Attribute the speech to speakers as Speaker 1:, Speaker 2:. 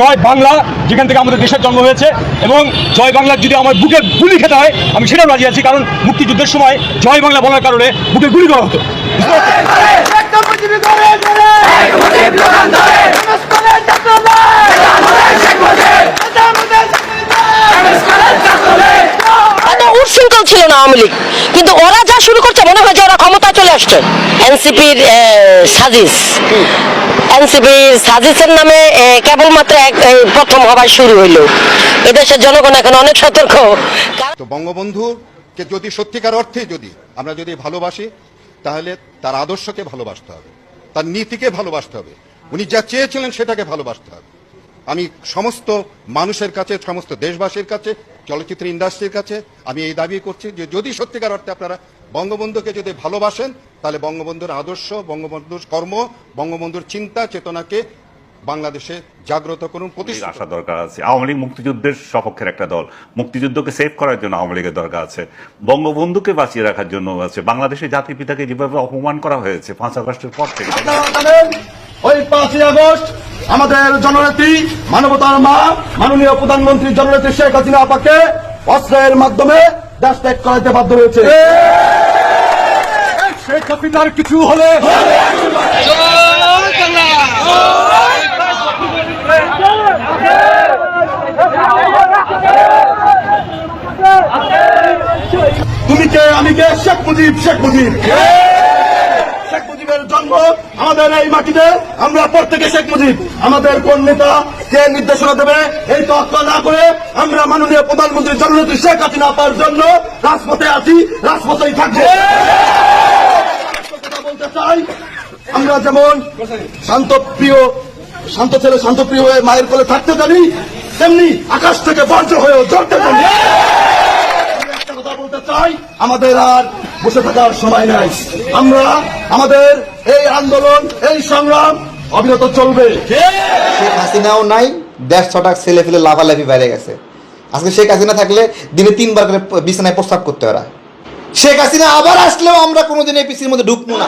Speaker 1: জয় বাংলা, যেখান থেকে আমাদের দেশের জন্ম হয়েছে, এবং জয় বাংলার যদি আমার বুকে গুলি খেতে হয়, আমি সেটাও রাজি আছি, কারণ মুক্তিযুদ্ধের সময় জয় বাংলা বলার কারণে বুকে গুলি করা হতো।
Speaker 2: উচ্ছৃঙ্খল ছিল না আওয়ামী লীগ। কিন্তু ওরা যা শুরু করছে, মনে হয় যে ওরা ক্ষমতায় চলে আসছে। এনসিপির সাজিস। এনসিপি সাজিসের নামে কেবলমাত্র এক প্রথম হবার শুরু হইল। এদেশের জনগণ এখন অনেক সতর্ক।
Speaker 3: তো বঙ্গবন্ধুকে যদি সত্যিকার অর্থে যদি আমরা যদি ভালোবাসি, তাহলে তার আদর্শকে ভালোবাসতে হবে। তার নীতিকে ভালোবাসতে হবে। উনি যা চেয়েছিলেন সেটাকে ভালোবাসতে হবে। আমি সমস্ত মানুষের কাছে সমস্ত দেশবাসীর কাছে চলচ্চিত্র ইন্ডাস্ট্রির কাছে আমি এই দাবি করছি যে যদি সত্যিকার অর্থে আপনারা বঙ্গবন্ধুকে যদি ভালোবাসেন তাহলে বঙ্গবন্ধুর আদর্শ বঙ্গবন্ধুর কর্ম বঙ্গবন্ধুর চিন্তা চেতনাকে বাংলাদেশে জাগ্রত করুন প্রতিষ্ঠা
Speaker 4: আসা দরকার আছে। আওয়ামী লীগ মুক্তিযুদ্ধের সপক্ষের একটা দল। মুক্তিযুদ্ধকে সেভ করার জন্য আওয়ামী লীগের দরকার আছে। বঙ্গবন্ধুকে বাঁচিয়ে রাখার জন্য আছে। বাংলাদেশের জাতির পিতাকে যেভাবে অপমান করা হয়েছে পাঁচ আগস্টের পর থেকে।
Speaker 5: ওই পাঁচই আগস্ট আমাদের জননেত্রী মানবতার মা মাননীয় প্রধানমন্ত্রী জননেত্রী শেখ হাসিনা আপাকে অস্ত্রের মাধ্যমে দেশ ত্যাগ করাইতে বাধ্য হয়েছে।
Speaker 1: শেখ হাসিনার কিছু হলে
Speaker 5: তুমি কে? আমি কে? শেখ মুজিব শেখ মুজিব। মুজিবের আমাদের এই মাটিতে আমরা প্রত্যেকে শেখ মুজিব। আমাদের কোন নেতা কে নির্দেশনা দেবে এই তত্ত্ব না করে আমরা মাননীয় প্রধানমন্ত্রী জননেত্রী শেখ হাসিনা আপার জন্য রাজপথে আছি, রাজপথেই থাকব। বলতে চাই, আমরা যেমন শান্ত প্রিয়, শান্ত ছেলে, শান্ত প্রিয় হয়ে মায়ের কোলে থাকতে জানি, তেমনি আকাশ থেকে বর্জ্য হয়েও জ্বলতে জানি। একটা কথা বলতে চাই, আমাদের আর বসে থাকার সময় নাই। আমরা আমাদের এই আন্দোলন এই সংগ্রাম অবিরত চলবে।
Speaker 6: শেখ হাসিনাও নাই দেড় ছটাক ছেলে ফেলে লাফালাফি বাইরে গেছে। আজকে শেখ হাসিনা থাকলে দিনে তিনবার করে বিছানায় প্রস্তাব করতে ওরা। শেখ হাসিনা আবার আসলেও আমরা কোনোদিন এই পিসির মধ্যে ঢুকবো না।